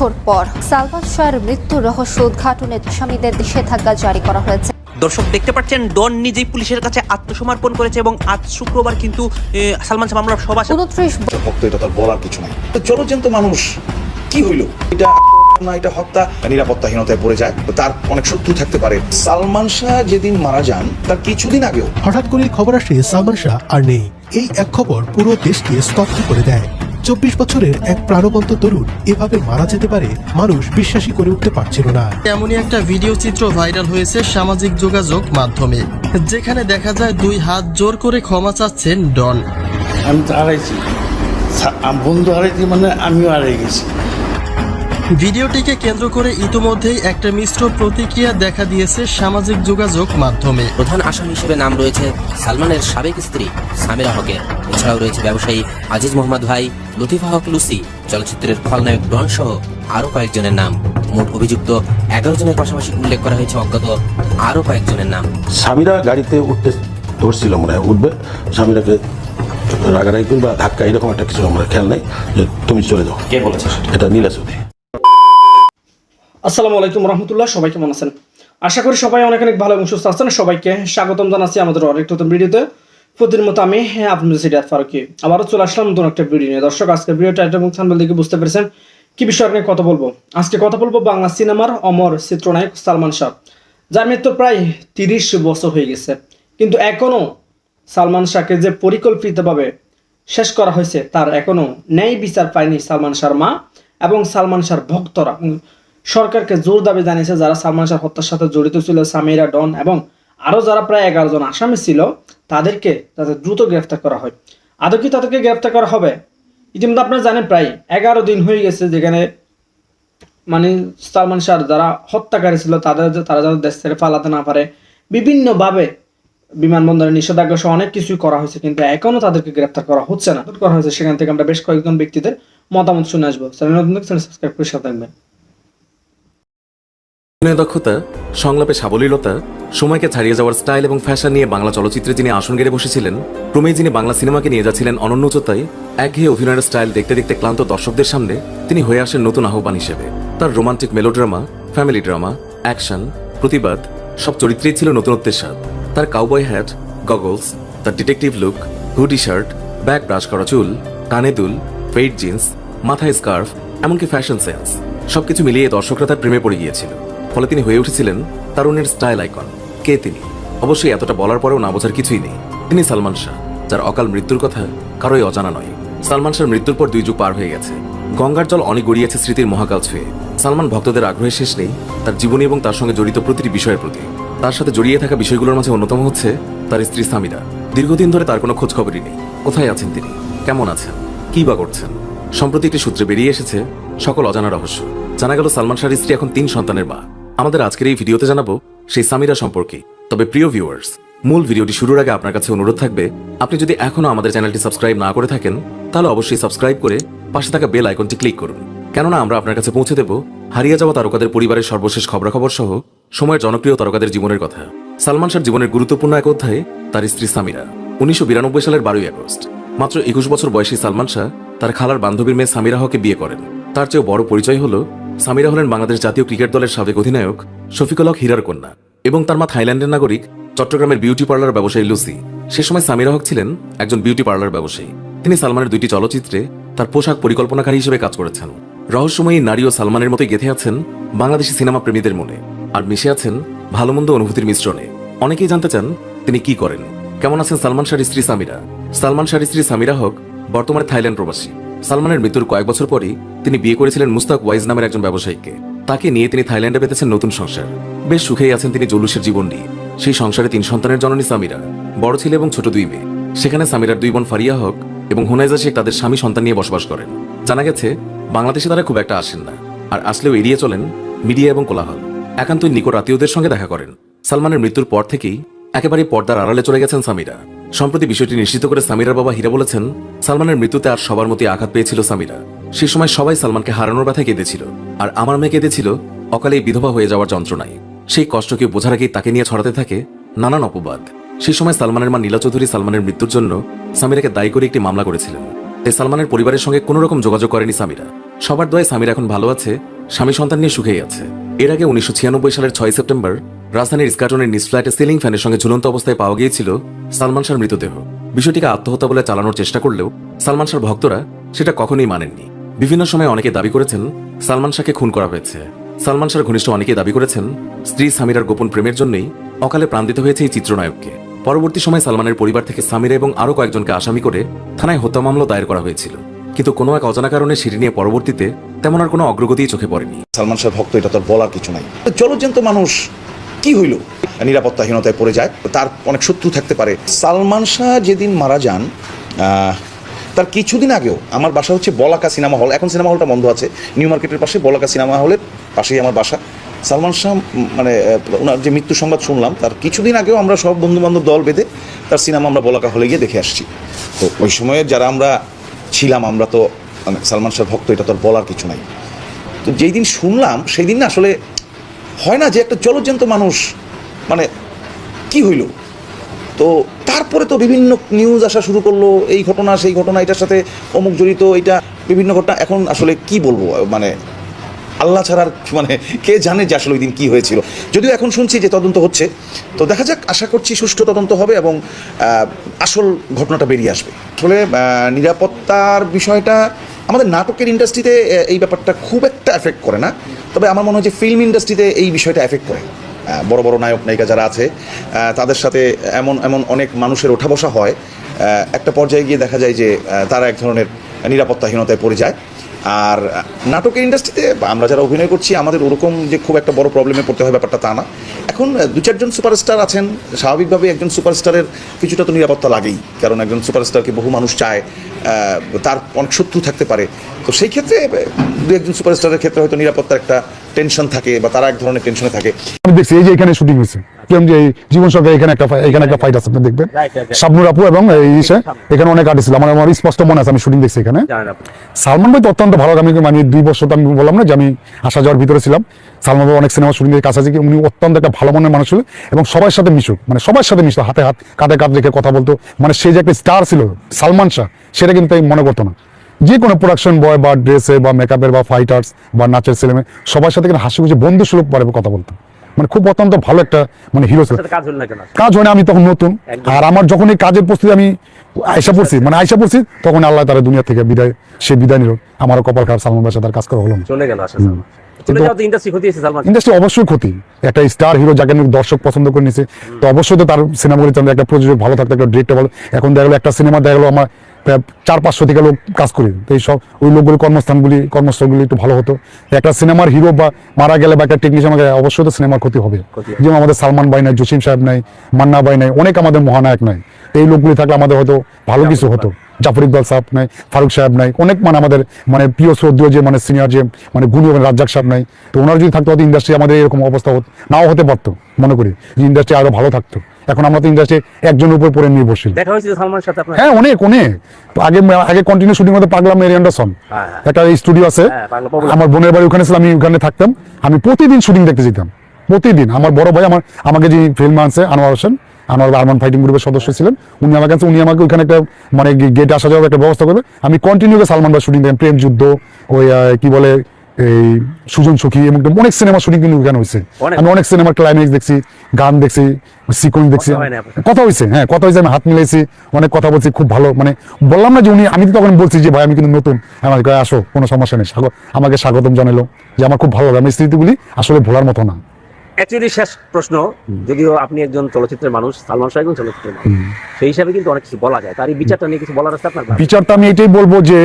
বছর পর সালমান শাহর মৃত্যুর রহস্য উদ্ঘাটনে স্বামীদের নিষেধাজ্ঞা জারি করা হয়েছে। দর্শক দেখতে পাচ্ছেন ডন নিজেই পুলিশের কাছে আত্মসমর্পণ করেছে এবং আজ শুক্রবার কিন্তু সালমান শাহ মামলার সভা উনত্রিশ ভক্ত এটা তার বলার কিছু নাই। তো জলজন্ত মানুষ কি হইল? এটা না এটা হত্যা? নিরাপত্তাহীনতায় পড়ে যায় তো তার অনেক শত্রু থাকতে পারে। সালমান শাহ যেদিন মারা যান তার কিছুদিন আগেও। হঠাৎ করে খবর আসে সালমান শাহ আর নেই। এই এক খবর পুরো দেশকে স্তব্ধ করে দেয়। চব্বিশ বছরের এক প্রাণবন্ত তরুণ এভাবে মারা যেতে পারে মানুষ বিশ্বাসই করে উঠতে পারছিল না। এমনই একটা ভিডিও চিত্র ভাইরাল হয়েছে সামাজিক যোগাযোগ মাধ্যমে যেখানে দেখা যায় দুই হাত জোর করে ক্ষমা চাচ্ছেন ডন। আমি তো হারাইছি। বন্ধু হারাইছি মানে আমিও হারাই গেছি। ভিডিওটিকে কেন্দ্র করে ইতোমধ্যেই একটা মিশ্র প্রতিক্রিয়া দেখা দিয়েছে সামাজিক যোগাযোগ মাধ্যমে। প্রধান আসামি হিসেবে নাম রয়েছে সালমানের সাবেক স্ত্রী সামিরা হকের। এছাড়াও রয়েছে ব্যবসায়ী আজিজ মোহাম্মদ ভাই লতিফা হক লুসি চলচ্চিত্রের খলনায়ক ডন সহ আরও কয়েকজনের নাম। মোট অভিযুক্ত এগারো জনের পাশাপাশি উল্লেখ করা হয়েছে অজ্ঞাত আরও কয়েকজনের নাম। স্বামীরা গাড়িতে উঠতে ধরছিল মনে হয় উঠবে। স্বামীরাকে রাগারাগি কিংবা ধাক্কা এরকম একটা কিছু আমরা খেয়াল নেই। যে তুমি চলে যাও। কে বলেছে এটা নীলাচুরি আসসালামু আলাইকুম রহমতুল্লাহ, সবাই কেমন আছেন? আশা করি সবাই অনেক অনেক ভালো এবং সুস্থ আছেন। সবাইকে স্বাগতম জানাচ্ছি আমাদের অনেক নতুন ভিডিওতে। প্রতিদিন মতো আমি আপনাদের সিরিয়াত ফারুকি। আবারও চলে আসলাম নতুন একটা ভিডিও নিয়ে। দর্শক আজকে ভিডিও টাইটেল এবং থাম্বনেল দেখে বুঝতে পেরেছেন কি বিষয় নিয়ে কথা বলব। আজকে কথা বলব বাংলা সিনেমার অমর চিত্রনায়ক সালমান শাহ। যার মৃত্যু প্রায় তিরিশ বছর হয়ে গেছে। কিন্তু এখনও সালমান শাহকে যে পরিকল্পিতভাবে শেষ করা হয়েছে, তার এখনও ন্যায় বিচার পায়নি সালমান শাহর মা এবং সালমান শাহর ভক্তরা। সরকারকে জোর দাবি জানিয়েছে যারা সালমান শাহ হত্যার সাথে জড়িত ছিল, সামিরা ডন এবং আরও যারা প্রায় এগারো জন আসামি ছিল, তাদেরকে তাদের দ্রুত গ্রেফতার করা হয়। আদৌ কি তাদেরকে গ্রেফতার করা হবে? ইতিমধ্যে আপনারা জানেন প্রায় এগারো দিন হয়ে গেছে যেখানে মানে সালমান শাহ যারা হত্যাকারী ছিল, তাদের তারা যাতে দেশ ছেড়ে পালাতে না পারে, বিভিন্নভাবে বিমানবন্দরে নিষেধাজ্ঞা সহ অনেক কিছুই করা হয়েছে, কিন্তু এখনও তাদেরকে গ্রেপ্তার করা হচ্ছে না। করা হয়েছে, সেখান থেকে আমরা বেশ কয়েকজন ব্যক্তিদের মতামত শুনে আসব। চ্যানেল সাবস্ক্রাইব করে সাথে থাকবেন। অভিনয় দক্ষতা, সংলাপে সাবলীলতা, সময়কে ছাড়িয়ে যাওয়ার স্টাইল এবং ফ্যাশন নিয়ে বাংলা চলচ্চিত্রে যিনি আসন গেড়ে বসেছিলেন, ক্রমেই যিনি বাংলা সিনেমাকে নিয়ে যাচ্ছিলেন অনন্য উচ্চতায়, একঘেয়ে অভিনয়ের স্টাইল দেখতে দেখতে ক্লান্ত দর্শকদের সামনে তিনি হয়ে আসেন নতুন আহ্বান হিসেবে। তার romantic melodrama, family drama, action, প্রতিবাদ, সব চরিত্রেই ছিল নতুনত্বের স্বাদ। তার কাউবয় হ্যাট গগলস তার detective look hoodie shirt bag brush করা চুল, কানে দুল ফেড জিন্স মাথায় স্কার্ফ এমনকি ফ্যাশন সেন্স সবকিছু মিলিয়ে দর্শকরা তার প্রেমে পড়ে গিয়েছিল। ফলে তিনি হয়ে উঠেছিলেন তারুণের স্টাইল আইকন। কে তিনি? অবশ্যই এতটা বলার পরেও না বোঝার কিছুই নেই। তিনি সালমান শাহ, যার অকাল মৃত্যুর কথা কারোই অজানা নয়। সালমান শাহর মৃত্যুর পর দুই যুগ পার হয়ে গেছে। গঙ্গার জল অনেক গড়িয়েছে স্মৃতির মহাকাল ছুঁয়ে। সালমান ভক্তদের আগ্রহের শেষ নেই, তার জীবনী এবং তার সঙ্গে জড়িত প্রতিটি বিষয়ের প্রতি। তার সাথে জড়িয়ে থাকা বিষয়গুলোর মাঝে অন্যতম হচ্ছে তার স্ত্রী সামিরা। দীর্ঘদিন ধরে তার কোনো খোঁজ খবরই নেই। কোথায় আছেন তিনি? কেমন আছেন? কি বা করছেন? সম্প্রতি একটি সূত্রে বেরিয়ে এসেছে সকল অজানা রহস্য। জানা গেল সালমান শাহর স্ত্রী এখন তিন সন্তানের মা। আমাদের আজকের এই ভিডিওতে জানাব সেই সামিরা সম্পর্কে। তবে প্রিয় ভিউয়ার্স মূল ভিডিওটি শুরুর আগে আপনার কাছে অনুরোধ থাকবে, আপনি যদি এখনও আমাদের চ্যানেলটি সাবস্ক্রাইব না করে থাকেন, তাহলে অবশ্যই সাবস্ক্রাইব করে পাশে থাকা বেল আইকনটি ক্লিক করুন। কেননা আমরা আপনার কাছে পৌঁছে দেব হারিয়ে যাওয়া তারকাদের পরিবারের সর্বশেষ খবরাখবর সহ সময়ের জনপ্রিয় তারকাদের জীবনের কথা। সালমান শাহর জীবনের গুরুত্বপূর্ণ এক অধ্যায়ে, তার স্ত্রী সামিরা, উনিশশো বিরানব্বই সালের বারোই আগস্ট। মাত্র একুশ বছর বয়সী সালমান শাহ তার খালার বান্ধবীর মেয়ে সামিরা হকে বিয়ে করেন। তার চেয়েও বড় পরিচয় হল সামিরা হলেন বাংলাদেশ জাতীয় ক্রিকেট দলের সাবেক অধিনায়ক শফিকুল হক হীরার কন্যা এবং তার মা থাইল্যান্ডের নাগরিক চট্টগ্রামের বিউটি পার্লার ব্যবসায়ী লুসি। সে সময় সামিরা হক ছিলেন একজন বিউটি পার্লার ব্যবসায়ী। তিনি সালমানের দুইটি চলচ্চিত্রে তার পোশাক পরিকল্পনাকারী হিসেবে কাজ করেছেন। রহস্যময়ী নারী ও সালমানের মতোই গেঁথে আছেন বাংলাদেশি সিনেমা প্রেমীদের মনে। আর মিশে আছেন ভালো মন্দ অনুভূতির মিশ্রণে। অনেকেই জানতে চান তিনি কি করেন। কেমন আছেন সালমান শাহর স্ত্রী সামিরা? সালমান শাহর স্ত্রী সামিরা হক বর্তমানে থাইল্যান্ড প্রবাসী। সালমানের মৃত্যুর কয়েক বছর পরই তিনি বিয়ে করেছিলেন মুস্তাক ওয়াইজ নামের একজন ব্যবসায়ীকে। তাকে নিয়ে তিনি থাইল্যান্ডে পেতেছেন নতুন সংসার। বেশ সুখেই আছেন তিনি জলুসের জীবন নিয়ে সেই সংসারে তিন সন্তানের জননী সামিরা, বড় ছেলে এবং ছোট দুই মেয়ে। সেখানে সামিরার দুই বোন ফারিয়া হক এবং হুনাইজা শেখ তাদের স্বামী সন্তান নিয়ে বসবাস করেন। জানা গেছে, বাংলাদেশে তারা খুব একটা আসেন না আর আসলেও এড়িয়ে চলেন মিডিয়া এবং কোলাহল। একান্তই নিকট আত্মীয়দের সঙ্গে দেখা করেন। সালমানের মৃত্যুর পর থেকেই একেবারে পর্দার আড়ালে চলে গেছেন সামিরা। সম্প্রতি বিষয়টি নিশ্চিত করে সামিরার বাবা হীরা বলেছেন, সালমানের মৃত্যুতে আর সবার মতোই আঘাত পেয়েছিল সামিরা। সে সময় সবাই সালমানকে হারানোর ব্যথায় কেঁদেছিল, আর আমার মেয়ে কেঁদেছিল অকালেই বিধবা হয়ে যাওয়ার যন্ত্রণায়। সেই কষ্টকে বোঝার আগেই তাকে নিয়ে ছড়াতে থাকে নানান অপবাদ। সেই সময় সালমানের মা নীলা চৌধুরী সালমানের মৃত্যুর জন্য সামিরাকে দায়ী করে একটি মামলা করেছিলেন। তাই সালমানের পরিবারের সঙ্গে কোনো রকম যোগাযোগ করেনি সামিরা। সবার দোয়ায় সামির এখন ভালো আছে, স্বামী সন্তান নিয়ে সুখেই আছে। এর আগে উনিশশো ছিয়ানব্বই সালের ছয় সেপ্টেম্বর, রাজধানীর ইস্কাটনের নিজ ফ্ল্যাটে সিলিং ফ্যানের সঙ্গে ঝুলন্ত অবস্থায় পাওয়া গিয়েছিল সালমান শাহর মৃতদেহ। বিষয়টিকে আত্মহত্যা বলে চালানোর চেষ্টা করলেও সালমান শাহর ভক্তরা সেটা কখনোই মানেননি। বিভিন্ন সময় অনেকে দাবি করেছেন সালমান শাহকে খুন করা হয়েছে। সালমান শাহর ঘনিষ্ঠ অনেকেই দাবি করেছেন, স্ত্রী সামিরার গোপন প্রেমের জন্যই অকালে প্রাণ দিতে হয়েছে এই চিত্রনায়ককে। পরবর্তী সময় সালমানের পরিবার থেকে সামিরা এবং আরও কয়েকজনকে আসামি করে থানায় হত্যা মামলা দায়ের করা হয়েছিল। কিন্তু কোনো এক অজানা কারণে সিঁড়ি নিয়ে পরবর্তীতে তেমন আর কোনো অগ্রগতি চোখে পড়েনি। সালমান শাহ ভক্ত, এটা তো আর বলার কিছু নাই। জলজ্যান্ত মানুষ, কি হইল? নিরাপত্তাহীনতায় পড়ে যায়, তার অনেক শত্রু থাকতে পারে। সালমান শাহ যেদিন মারা যান তার কিছুদিন আগেও আমার বাসা হচ্ছে বলাকা সিনেমা হল। এখন সিনেমা হলটা বন্ধ আছে। নিউ মার্কেটের পাশে বলাকা সিনেমা হলের পাশেই আমার বাসা। সালমান শাহ মানে ওনার যে মৃত্যু সংবাদ শুনলাম, তার কিছুদিন আগেও আমরা সব বন্ধু বান্ধব দল বেঁধে তার সিনেমা আমরা বলাকা হলে গিয়ে দেখে আসছি। তো ওই সময়ে যারা আমরা ছিলাম, আমরা তো মানে সালমান শাহ ভক্ত, এটা তো আর বলার কিছু নাই। তো যেই দিন শুনলাম, সেই দিন না আসলে হয় না যে একটা জলজ্যান্ত মানুষ মানে কি হইল? তো তারপরে তো বিভিন্ন নিউজ আসা শুরু করল, এই ঘটনা, সেই ঘটনা, এটার সাথে অমুক জড়িত এটা বিভিন্ন ঘটনা, এখন আসলে কি বলব মানে আল্লাহ ছাড়ার মানে কে জানে যে আসলে ওই দিন কী হয়েছিল। যদিও এখন শুনছি যে তদন্ত হচ্ছে, তো দেখা যাক, আশা করছি সুষ্ঠু তদন্ত হবে এবং আসল ঘটনাটা বেরিয়ে আসবে। আসলে নিরাপত্তার বিষয়টা আমাদের নাটকের ইন্ডাস্ট্রিতে এই ব্যাপারটা খুব একটা এফেক্ট করে না। তবে আমার মনে হয় যে ফিল্ম ইন্ডাস্ট্রিতে এই বিষয়টা এফেক্ট করে। বড় বড় নায়ক, নায়িকা যারা আছে তাদের সাথে এমন এমন অনেক মানুষের ওঠা বসা হয়। একটা পর্যায়ে গিয়ে দেখা যায় যে তারা এক ধরনের নিরাপত্তাহীনতায় পড়ে যায়। আর নাটকের ইন্ডাস্ট্রিতে আমরা যারা অভিনয় করছি, আমাদের ওরকম যে খুব একটা বড় প্রবলেমে পড়তে হয় ব্যাপারটা তা না। এখন দু চারজন সুপারস্টার আছেন। স্বাভাবিকভাবে একজন সুপারস্টারের কিছুটা তো নিরাপত্তা লাগেই। কারণ একজন সুপারস্টারকে বহু মানুষ চায় তার অনেক শত্রু থাকতে পারে। তো সেই ক্ষেত্রে দু একজন সুপারস্টারের ক্ষেত্রে হয়তো নিরাপত্তার একটা টেনশন থাকে বা তারা এক ধরনের টেনশনে থাকে। আমি দেখছি, এই যে এখানে শুটিং হয়েছে। যে জীবন সরকার এখানে একটা এখানে একটা ফাইট আছে আপনি দেখবেন। শাবনুর আপু এবং এই ইসে এখানে অনেক আর্টিস্ট ছিল। আমার আমার স্পষ্ট মনে আছে আমি শুটিং দেখছি এখানে। সালমান ভাই তো অত্যন্ত ভালো আমি মানে দুই বছর তো আমি বললাম না যে আমি আসা যাওয়ার ভিতরে ছিলাম। সালমান ভাই অনেক সিনেমা শুটিং কাছাকাছি উনি অত্যন্ত একটা ভালো মনের মানুষ ছিল এবং সবার সাথে মিশুক মানে সবার সাথে মিশতো হাতে হাত কাঁধে কাঁধ রেখে কথা বলতো। মানে সে যে একটা স্টার ছিল সালমান শাহ সেটা কিন্তু আমি মনে করতো না। যে কোনো প্রোডাকশন বয় বা ড্রেসে বা মেকআপের বা ফাইটার্স বা নাচের ছেলেমেয়ে সবার সাথে কিন্তু হাসি খুশি বন্ধু সুলভ পারে কথা বলতো। মানে খুব অত্যন্ত ভালো একটা মানে হিরো ছিল। কাজ হয় না আমি তখন নতুন। আর আমার যখন এই কাজের প্রস্তুতি আমি আয়সা পড়ছি মানে আয়সা পড়ছি তখন আল্লাহ তারা দুনিয়া থেকে বিদায় সে বিদায় নিল। আমারও কপাল খারাপ সালমান বাসা তার কাজ করা হলো চলে গেল ইন্ডাস্ট্রি অবশ্যই ক্ষতি। একটা স্টার হিরো যাকে দর্শক পছন্দ করে নিছে তো অবশ্যই তো তার সিনেমাগুলি চান একটা প্রযোজক ভালো থাকতো একটা ডিরেক্টর ভালো। এখন দেখা গেলো একটা সিনেমা দেখা গেলো আমার চার পাঁচশো থেকে লোক কাজ করি। তো এই সব ওই লোকগুলি কর্মস্থানগুলি কর্মস্থলগুলি একটু ভালো হতো। একটা সিনেমার হিরো বা মারা গেলে বা একটা টেকনিশিয়ান গেলে অবশ্যই তো সিনেমার ক্ষতি হবে। যেমন আমাদের সালমান ভাই নাই জসিম সাহেব নাই মান্না ভাই নাই অনেক আমাদের মহানায়ক নাই। এই লোকগুলি থাকলে আমাদের হয়তো ভালো কিছু হতো জাফর ইকবাল সাহেব নাই ফারুক সাহেব নাই অনেক মানে আমাদের মানে প্রিয় শ্রদ্ধীয় যে মানে সিনিয়র যে মানে গুণী এবং রাজ্জাক সাহেব নাই। তো ওনারা যদি থাকতো হয়তো ইন্ডাস্ট্রি আমাদের এরকম অবস্থা হতো নাও হতে পারতো মনে করি যে ইন্ডাস্ট্রি আরও ভালো থাকতো। এখন আমরা তো ইন্ডাস্ট্রি একজনের উপর পরে নির্ভরশীল। দেখা সাথে আপনার হ্যাঁ অনেক অনেক। আগে আগে কন্টিনিউ শুটিং হতে পাগলাম মেরি অ্যান্ডারসন। হ্যাঁ, একটা স্টুডিও আছে। হ্যাঁ। আমার বোনের বাড়ি ওখানে ছিল আমি ওখানে থাকতাম। আমি প্রতিদিন শুটিং দেখতে যেতাম। প্রতিদিন। আমার বড় ভাই আমার আমাকে যে ফিল্ম আনছে আনোয়ার হোসেন আনোয়ার আরমান ফাইটিং গ্রুপের সদস্য ছিলেন উনি আমার কাছে উনি আমাকে ওখানে একটা মানে গেটে আসা যাওয়ার একটা ব্যবস্থা করবে। আমি কন্টিনিউ সালমান ভাই শুটিং দেখেন প্রেম যুদ্ধ ওই কি বলে এই সুজন সখী এবং অনেক সিনেমা শুটিং কিন্তু ওখানে হয়েছে আমি অনেক সিনেমার ক্লাইম্যাক্স দেখছি গান দেখছি সিকোয়েন্স দেখছি। কথা হয় হয়েছে হ্যাঁ কথা হয়েছে আমি হাত মিলাইছি অনেক কথা বলছি খুব ভালো মানে বললাম না যে উনি আমি তো তখন বলছি যে ভাই আমি কিন্তু নতুন। আমার আসো কোনো সমস্যা নেই স্বাগত আমাকে স্বাগতম জানালো যে আমার খুব ভালো লাগে। আমার স্মৃতিগুলি আসলে ভোলার মতো না। অ্যাকচুয়ালি শেষ প্রশ্ন যদিও আপনি একজন চলচ্চিত্রের মানুষ সালমান শাহ একজন চলচ্চিত্রের মানুষ। সেই হিসাবে কিন্তু অনেক কিছু বলা যায়। তার এই বিচারটা নিয়ে কিছু বলার আছে আপনার বিচারটা আমি এটাই বলব যে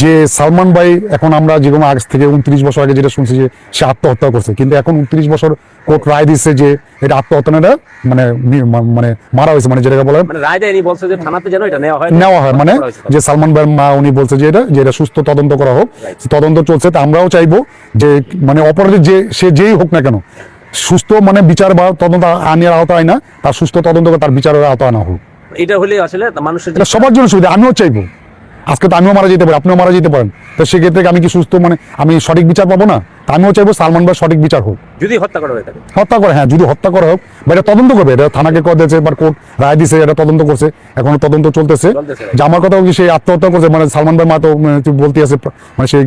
যে সালমান ভাই এখন আমরা যেরকম আজ থেকে উনত্রিশ বছর আগে যেটা শুনছি যে সে আত্মহত্যা করছে কিন্তু এখন উনত্রিশ বছর কোর্ট রায় দিচ্ছে যে এটা আত্মহত্যা না মানে মানে মারা হয়েছে মানে যেটাকে বলে মানে রায় দেয়নি বলছে যে থানাতে যেন এটা নেওয়া হয়। নেওয়া হয় মানে যে সালমান ভাইয়ের মা উনি বলছে যে এটা যে এটা সুস্থ তদন্ত করা হোক। তদন্ত চলছে তা আমরাও চাইব যে মানে অপরাধী যে সে যেই হোক না কেন সুস্থ মানে বিচার বা তদন্ত আনিয়ার আওতায় না তার সুস্থ তদন্ত তার বিচারের আওতায় আনা হোক। এটা হলে আসলে মানুষের এটা সবার জন্য সুবিধা আমিও চাইব। আজকে তো আমিও মারা যেতে পারি আপনিও মারা যেতে পারেন। তো সেক্ষেত্রে আমি কি সুস্থ মানে আমি সঠিক বিচার পাবো না? আমিও চাইব সালমান ভাই সঠিক বিচার হোক। যদি হত্যা করা হয়ে থাকে। হত্যা করে হ্যাঁ যদি হত্যা করা হোক বা এটা তদন্ত করবে এটা থানাকে কর দিয়েছে এবার কোর্ট রায় দিছে এটা তদন্ত করছে এখনও তদন্ত চলতেছে। যে আমার কথা কি সে আত্মহত্যা করছে? মানে সালমান ভাই মা তো বলতে আছে মানে সে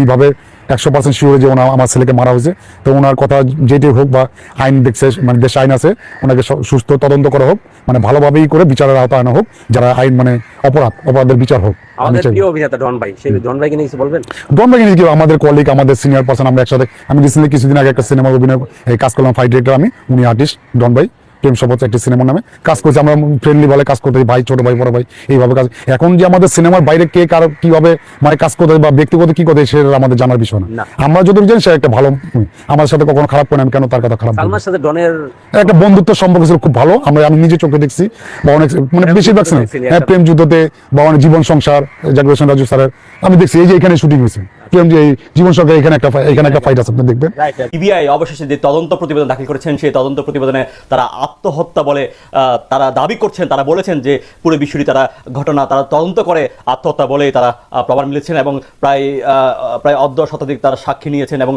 এইভাবে একশো পার্সেন্ট শিওর যে ওনার আমার ছেলেকে মারা হয়েছে। তো ওনার কথা যেটাই হোক বা আইন দেখছে মানে দেশে আইন আছে ওনাকে সুস্থ তদন্ত করা হোক মানে ভালোভাবেই করে বিচারের আওতায় আনা হোক যারা আইন মানে অপরাধ অপরাধের বিচার হোক আমাদের প্রিয় অভিনেতা ডন ভাই সেই ডন ভাইকে নিয়ে কিছু বলবেন? ডনবাগি কি আমাদের কলিগ আমাদের সিনিয়র পার্সন আমরা একসাথে। আমি রিসেন্টলি কিছুদিন আগে একটা সিনেমার অভিনয় কাজ করলাম ফাইট ডিরেক্টর আমি উনি আর্টিস্ট ডন ভাই প্রেম শপথ একটি সিনেমার নামে। কাজ করছি আমরা ফ্রেন্ডলি ভাবে কাজ করতে ভাই ছোট ভাই বড় ভাই এইভাবে কাজ এখন যে আমাদের সিনেমার বাইরে কে কার কীভাবে মানে কাজ করতে বা ব্যক্তিগত কি করতে সেটা আমাদের জানার বিষয় না। আমরা যদি জানি সে একটা ভালো উম, আমাদের সাথে কখনো খারাপ করে আমি কেন তার কথা খারাপ? সালমার সাথে ডনের একটা বন্ধুত্ব সম্পর্ক ছিল খুব ভালো আমরা আমি নিজে চোখে দেখছি বা অনেক মানে বেশিরভাগ সিনেমা হ্যাঁ প্রেম যুদ্ধতে বা অনেক জীবন সংসার জাগরেশন রাজু স্যারের আমি দেখছি এই যে এখানে শুটিং হয়েছে। যে জীবন সংসার এখানে একটা এখানে একটা ফাইট আছে, আপনি দেখবেন। সিবিআই অবশেষে যে তদন্ত প্রতিবেদন দাখিল করেছেন, সেই তদন্ত প্রতিবেদনে তারা আত্মহত্যা বলে তারা দাবি করছেন। তারা বলেছেন যে পুরো তারা ঘটনা, তারা তদন্ত করে আত্মহত্যা তারা প্রমাণ মিলেছেন এবং প্রায় প্রায় অর্ধ শতাধিক তারা সাক্ষী নিয়েছেন এবং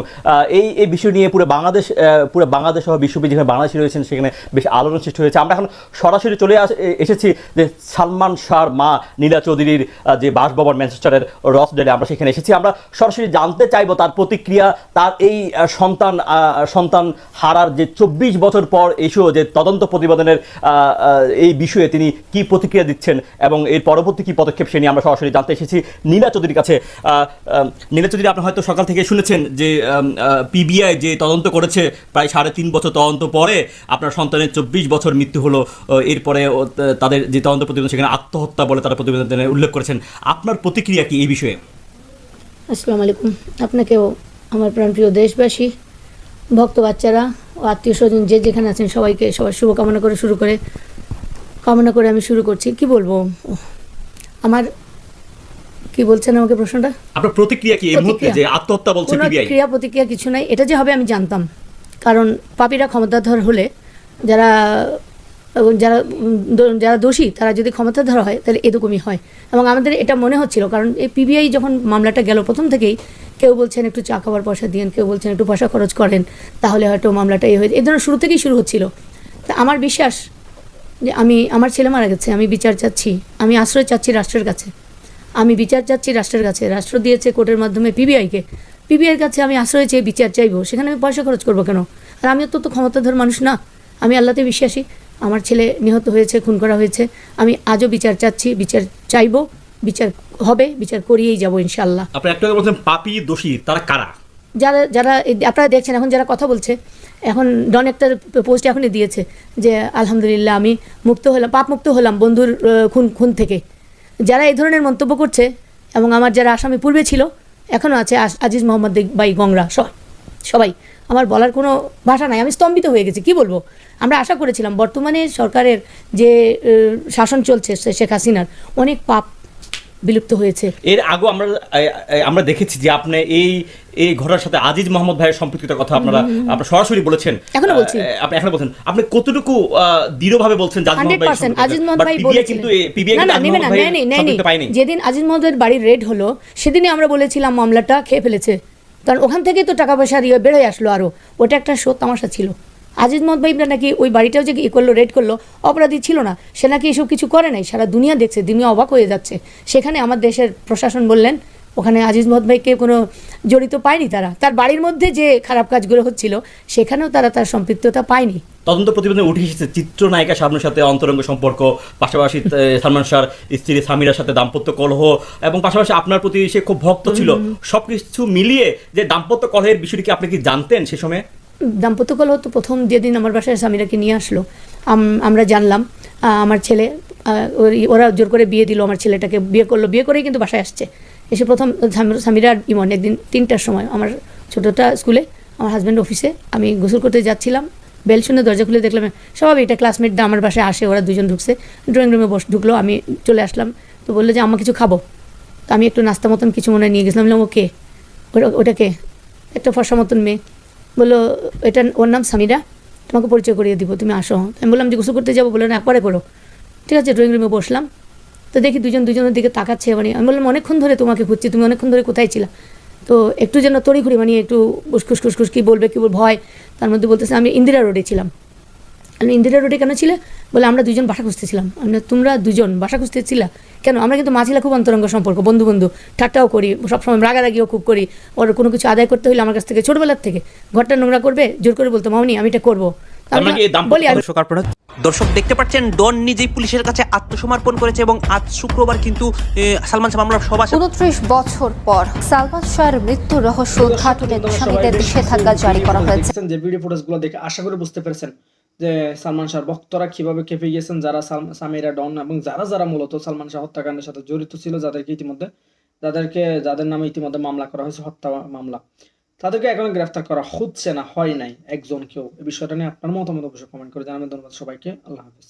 এই এই বিষয় নিয়ে পুরো বাংলাদেশ পুরো বাংলাদেশ সহ বিশ্ববিদ্যালয় যেখানে বাংলাদেশি রয়েছেন, সেখানে বেশ আলোড়ন সৃষ্টি হয়েছে। আমরা এখন সরাসরি চলে এসেছি যে সালমান শাহর মা নীলা চৌধুরীর যে বাসভবন ম্যানচেস্টারের রস রসডেলে আমরা সেখানে এসেছি। আমরা সরাসরি জানতে চাইব তার প্রতিক্রিয়া, তার এই সন্তান সন্তান হারার যে চব্বিশ বছর পর এসেও যে তদন্ত প্রতিবেদনের এই বিষয়ে তিনি কি প্রতিক্রিয়া দিচ্ছেন এবং এর পরবর্তী কি পদক্ষেপ সে নিয়ে আমরা সরাসরি জানতে এসেছি। নীলা চৌধুরীর কাছে নীলা চৌধুরী আপনি হয়তো সকাল থেকে শুনেছেন যে পিবিআই যে তদন্ত করেছে প্রায় সাড়ে তিন বছর তদন্ত পরে আপনার সন্তানের চব্বিশ বছর মৃত্যু হলো এরপরে তাদের যে তদন্ত প্রতিবেদন সেখানে আত্মহত্যা বলে তারা প্রতিবেদনে উল্লেখ করেছেন। আপনার প্রতিক্রিয়া কি এই বিষয়ে? আসসালামু আলাইকুম। আপনাকেও আমার প্রাণপ্রিয় দেশবাসী ভক্ত বাচ্চারা ও আত্মীয় স্বজন যে যেখানে আছেন সবাইকে সবার শুভকামনা করে শুরু করে কামনা করে আমি শুরু করছি। কি বলব? আমার কি বলছেন আমাকে প্রশ্নটা? আপনার প্রতিক্রিয়া কি এই মুহূর্তে যে আত্মহত্যা বলছে পিবিআই? ক্রিয়া প্রতিক্রিয়া কিছু নাই। এটা যে হবে আমি জানতাম। কারণ পাপীরা ক্ষমতাধর হলে যারা যারা যারা দোষী, তারা যদি ক্ষমতাধর হয়, তাহলে এরকমই হয়। এবং আমাদের এটা মনে হচ্ছিল, কারণ এই পিবিআই যখন মামলাটা গেল প্রথম থেকেই, কেউ বলছেন একটু চা খাবার পয়সা দিন কেউ বলছেন একটু পয়সা খরচ করেন, তাহলে হয়তো মামলাটা এই হয়ে এই ধরনের শুরু থেকেই শুরু হচ্ছিল। তা আমার বিশ্বাস যে আমি, আমার ছেলে মারা গেছে, আমি বিচার চাচ্ছি, আমি আশ্রয় চাচ্ছি রাষ্ট্রের কাছে। আমি বিচার চাচ্ছি রাষ্ট্রের কাছে, রাষ্ট্র দিয়েছে কোর্টের মাধ্যমে পিবিআইকে পিবিআইয়ের কাছে আমি আশ্রয় চেয়ে বিচার চাইব, সেখানে আমি পয়সা খরচ করব কেন? আর আমি তো ক্ষমতাধর মানুষ না, আমি আল্লাহতে বিশ্বাসী। আমার ছেলে নিহত হয়েছে খুন করা হয়েছে। আমি আজও বিচার চাচ্ছি বিচার চাইব বিচার হবে বিচার করিয়েই যাব ইনশাল্লাহ আপনি একটা বলছেন পাপি দোষী তারা কারা? যারা যারা আপনারা দেখছেন এখন যারা কথা বলছে এখন ডন একটা পোস্ট এখনই দিয়েছে যে আলহামদুলিল্লাহ আমি মুক্ত হলাম পাপ মুক্ত হলাম বন্ধুর খুন খুন থেকে। যারা এই ধরনের মন্তব্য করছে এবং আমার যারা আসামি পূর্বে ছিল এখনও আছে আজিজ মোহাম্মদ বাই গংরা সবাই। আমার বলার কোনো ভাষা নাই আমি স্তম্ভিত হয়ে গেছি কি বলব? আমরা আশা করেছিলাম বর্তমানে সরকারের যে শাসন চলছে শেখ হাসিনার অনেক পাপ বিলুপ্ত হয়েছে। এর আগে আমরা আমরা দেখেছি যে আপনি এই এই ঘটনার সাথে আজিজ মোহাম্মদ ভাইয়ের সম্পৃক্ততার কথা আপনারা আপনারা সরাসরি বলেছেন। এখনও বলছি। আপনি এখনও বলছেন। আপনি কতটুকু দৃঢ়ভাবে বলছেন যে আজিজ মোহাম্মদ ভাই পার্সেন্ট আজিজ মোহাম্মদ ভাই পিবিআই কিন্তু পিবিআই না নেবে না সম্পৃক্ত পায়নি। যেদিন আজিজ মোহাম্মদের বাড়ির রেড হলো সেদিনই আমরা বলেছিলাম মামলাটা খেয়ে ফেলেছে। কারণ ওখান থেকেই তো টাকা পয়সা ইয়ে বেরোয় আসলো আরও ওটা একটা শো তামাশা ছিল। আজিজ মোহাম্মদ ভাই নাকি ওই বাড়িটাও যে ই করল রেড করল অপরাধী ছিল না। সে নাকি এসব কিছু করে নাই সারা দুনিয়া দেখছে দুনিয়া অবাক হয়ে যাচ্ছে। সেখানে আমার দেশের প্রশাসন বললেন ওখানে আজিজ মোহাম্মদ ভাইকে কোনো জড়িত পায়নি তারা। তার বাড়ির মধ্যে যে খারাপ কাজগুলো হচ্ছিল সেখানেও তারা তার সম্পৃক্ততা পায়নি। তদন্ত প্রতিবেদনে উঠে এসেছে চিত্রনায়িকা শাবনুর সাথে অন্তরঙ্গ সম্পর্ক পাশাপাশি সালমান শাহর স্ত্রী সামিরার সাথে দাম্পত্য কলহ এবং পাশাপাশি আপনার প্রতি সে খুব ভক্ত ছিল। সবকিছু মিলিয়ে যে দাম্পত্য কলহের বিষয়টি কি আপনি কি জানতেন সে সময়? দাম্পত্য কলহ তো প্রথম যেদিন আমার বাসায় স্বামীরাকে নিয়ে আসলো আমরা জানলাম আমার ছেলে ওরা জোর করে বিয়ে দিল, আমার ছেলেটাকে বিয়ে করল, বিয়ে করেই কিন্তু বাসায় আসছে। এসে প্রথম স্বামীরা ইমন, একদিন তিনটার সময়, আমার ছোটোটা স্কুলে, আমার হাজব্যান্ড অফিসে আমি গোসল করতে যাচ্ছিলাম বেল শুনে দরজা খুলে দেখলাম, সবাই এটা ক্লাসমেটরা আমার বাসায় আসে, ওরা দুজন ঢুকছে ড্রয়িং রুমে বস, ঢুকলো, আমি চলে আসলাম, তো বলল যে আমার কিছু খাব? তো আমি একটু নাস্তা মতন কিছু মনে নিয়ে গেছিলাম ওকে। ওটা ওটাকে, একটা ফর্সা মতন মেয়ে বলল এটা ওর নাম সামিরা তোমাকে পরিচয় করিয়ে দিব তুমি আসো। আমি বললাম যে গোসল করতে যাব বলল না একবারে করো ঠিক আছে ড্রয়িং রুমে বসলাম। তো দেখি দুজন দুজনের দিকে তাকাচ্ছে মানে আমি বললাম অনেকক্ষণ ধরে তোমাকে খুঁজছি তুমি অনেকক্ষণ ধরে কোথায় ছিলা? তো একটু যেন তড়িঘড়ি মানে একটু উসকুস খুসখুস কী বলবে কী বলবে ভয় তার মধ্যে বলতেছে আমি ইন্দিরা রোডে ছিলাম। আমি ইন্দিরা রোডে কেন ছিলে? বলে আমরা দুজন বাসা খুঁজতেছিলাম আমি বললাম, তোমরা দুজন বাসা খুঁজতেছিলা কেন? আমরা কিন্তু মাঝিলা খুব অন্তরঙ্গ সম্পর্ক বন্ধু বন্ধু ঠাট্টাও করি সবসময় রাগারাগিও খুব করি। ওর কোনো কিছু আদায় করতে হলে আমার কাছ থেকে ছোটবেলার থেকে ঘরটা নোংরা করবে জোর করে বলতো মামনি আমি এটা করব। বলি আমি দর্শক দেখতে পাচ্ছেন ডন নিজেই পুলিশের কাছে আত্মসমর্পণ করেছে এবং আজ শুক্রবার কিন্তু সালমান শাহ আমরা সাথে উনত্রিশ বছর পর সালমান শাহের মৃত্যুর রহস্য উদ্ঘাটনে স্বামীদের নিষেধাজ্ঞা জারি করা হয়েছে। যে ভিডিও ফুটেজগুলো দেখে আশা করি বুঝতে পেরেছেন। যে সালমান শাহর ভক্তরা কীভাবে কেঁপে গিয়েছেন, যারা সামিরা ডন এবং যারা যারা মূলত সালমান শাহ হত্যাকাণ্ডের সাথে জড়িত ছিল, যাদেরকে ইতিমধ্যে, যাদেরকে, যাদের নামে ইতিমধ্যে মামলা করা হয়েছে, হত্যা মামলা, তাদেরকে এখনও গ্রেফতার করা হচ্ছে না, হয় নাই, একজন কেউ। এই বিষয়টা নিয়ে আপনার মতামত অবশ্যই কমেন্ট করে জানাবেন। ধন্যবাদ সবাইকে। আল্লাহ হাফিজ।